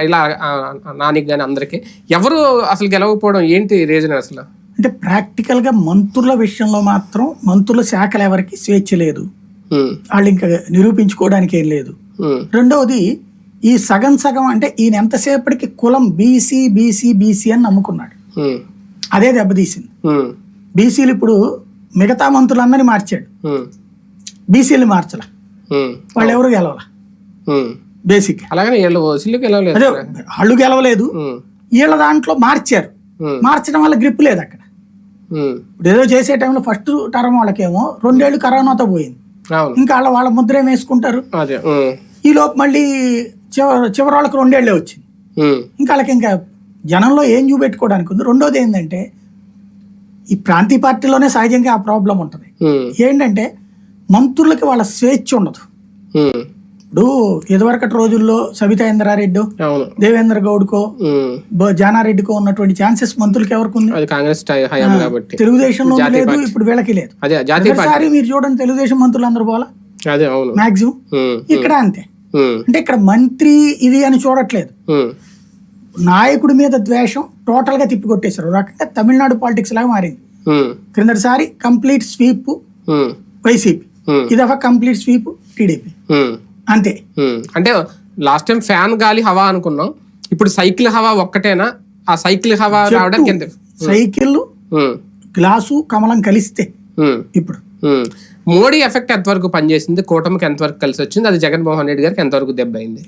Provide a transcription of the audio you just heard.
ఇలా నానికి కానీ అందరికి. ఎవరు అసలు గెలవకపోవడం ఏంటి రీజన్ అసలు? అంటే ప్రాక్టికల్గా మంత్రుల విషయంలో మాత్రం మంత్రుల శాఖలు ఎవరికి స్వేచ్ఛ లేదు. వాళ్ళు ఇంకా నిరూపించుకోవడానికి ఏం లేదు. రెండవది ఈ సగం సగం అంటే ఈయన ఎంతసేపటికి కులం బీసీ బీసీ బీసీ అని నమ్ముకున్నాడు. అదే దెబ్బతీసింది. బీసీలు ఇప్పుడు మిగతా మంత్రులందరినీ మార్చాడు. బీసీలు మార్చల. వాళ్ళు ఎవరు గెలవాల. బేసిక్ అలాగని వీళ్ళు గెలవలేదు అదే వాళ్ళు గెలవలేదు. ఉమ్, వీళ్ళ దాంట్లో మార్చారు. మార్చడం వల్ల గ్రిప్ లేదు అక్కడ. ఇప్పుడు ఏదో చేసే టైంలో ఫస్ట్ టర్మ్ వాళ్ళకేమో రెండేళ్ళు కరోనాతో పోయింది. ఇంకా వాళ్ళ వాళ్ళ ముద్ర ఏం వేసుకుంటారు ఈ లోపు మళ్ళీ చివరి చివరి వాళ్ళకి రెండేళ్ళే వచ్చింది ఇంకా వాళ్ళకి ఇంకా జనంలో ఏం చూపెట్టుకోవడానికి ఉంది? రెండోది ఏంటంటే ఈ ప్రాంతీయ పార్టీలోనే సహజంగా ఆ ప్రాబ్లం ఉంటుంది. ఏంటంటే మంత్రులకి వాళ్ళ స్వేచ్ఛ ఉండదు. ఇప్పుడు ఇదివరకటి రోజుల్లో సబితా ఇంద్రారెడ్డి దేవేంద్ర గౌడ్కో జానారెడ్డికో ఉన్నటువంటి ఛాన్సెస్ మంత్రులకి ఎవరికి ఉంది? కాంగ్రెస్ కాబట్టి. తెలుగుదేశంలో లేదు ఇప్పుడు వీళ్ళకి లేదు. ఒకసారి మీరు చూడండి తెలుగుదేశం మంత్రులు అందరూ పోలా మాక్సిమం. ఇక్కడ అంతే. అంటే ఇక్కడ మంత్రి ఇది అని చూడట్లేదు. నాయకుడి మీద ద్వేషం టోటల్గా తిప్పికొట్టేశారు. ఒక రకంగా తమిళనాడు పాలిటిక్స్ లాగా మారింది. క్రిందటిసారి కంప్లీట్ స్వీప్ వైసీపీ. ఉమ్, ఇది ఒక కంప్లీట్ స్వీప్ టీడీపీ. అంతే. అంటే లాస్ట్ టైం ఫ్యాన్ గాలి హవా అనుకున్నాం. ఇప్పుడు సైకిల్ హవా ఒక్కటేనా? ఆ సైకిల్ హవా రావడానికి ఎంత సైకిల్ గ్లాసు కమలం కలిస్తే. ఇప్పుడు. మోడీ ఎఫెక్ట్ ఎంతవరకు పనిచేసింది? కూటమికి ఎంతవరకు కలిసి వచ్చింది అది జగన్మోహన్ రెడ్డి గారికి ఎంతవరకు దెబ్బ అయింది?